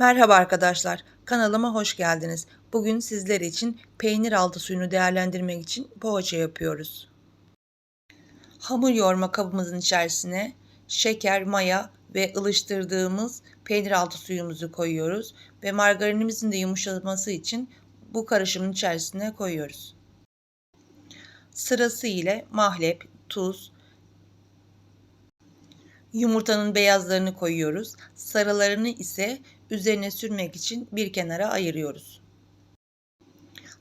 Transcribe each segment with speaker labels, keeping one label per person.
Speaker 1: Merhaba arkadaşlar, kanalıma hoş geldiniz. Bugün sizler için peynir altı suyunu değerlendirmek için poğaça yapıyoruz. Hamur yoğurma kabımızın içerisine şeker, maya ve ılıştırdığımız peynir altı suyumuzu koyuyoruz ve margarinimizin de yumuşaması için bu karışımın içerisine koyuyoruz. Sırası ile mahlep, tuz, Yumurtanın beyazlarını koyuyoruz. Sarılarını ise üzerine sürmek için bir kenara ayırıyoruz.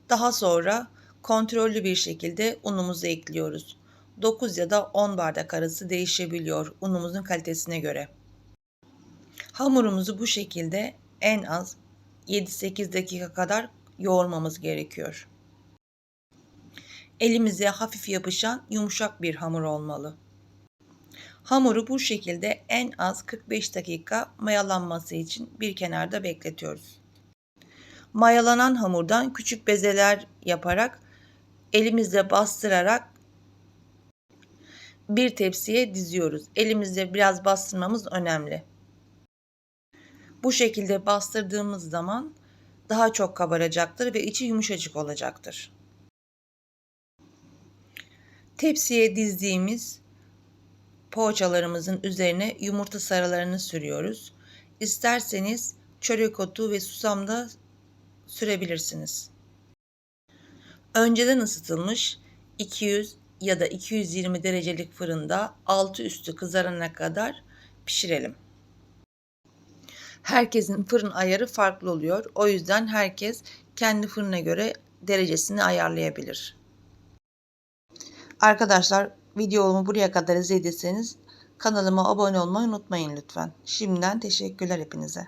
Speaker 1: Daha sonra kontrollü bir şekilde unumuzu ekliyoruz. 9 ya da 10 bardak arası değişebiliyor unumuzun kalitesine göre. Hamurumuzu bu şekilde en az 7-8 dakika kadar yoğurmamız gerekiyor. Elimize hafif yapışan yumuşak bir hamur olmalı. Hamuru bu şekilde en az 45 dakika mayalanması için bir kenarda bekletiyoruz. Mayalanan hamurdan küçük bezeler yaparak elimizle bastırarak bir tepsiye diziyoruz. Elimizle biraz bastırmamız önemli. Bu şekilde bastırdığımız zaman daha çok kabaracaktır ve içi yumuşacık olacaktır. Tepsiye dizdiğimiz poğaçalarımızın üzerine yumurta sarılarını sürüyoruz. İsterseniz çörek otu ve susam da sürebilirsiniz. Önceden ısıtılmış 200 ya da 220 derecelik fırında altı üstü kızarana kadar pişirelim. Herkesin fırın ayarı farklı oluyor. O yüzden herkes kendi fırına göre derecesini ayarlayabilir. Arkadaşlar videomu buraya kadar izlediyseniz kanalıma abone olmayı unutmayın lütfen. Şimdiden teşekkürler hepinize.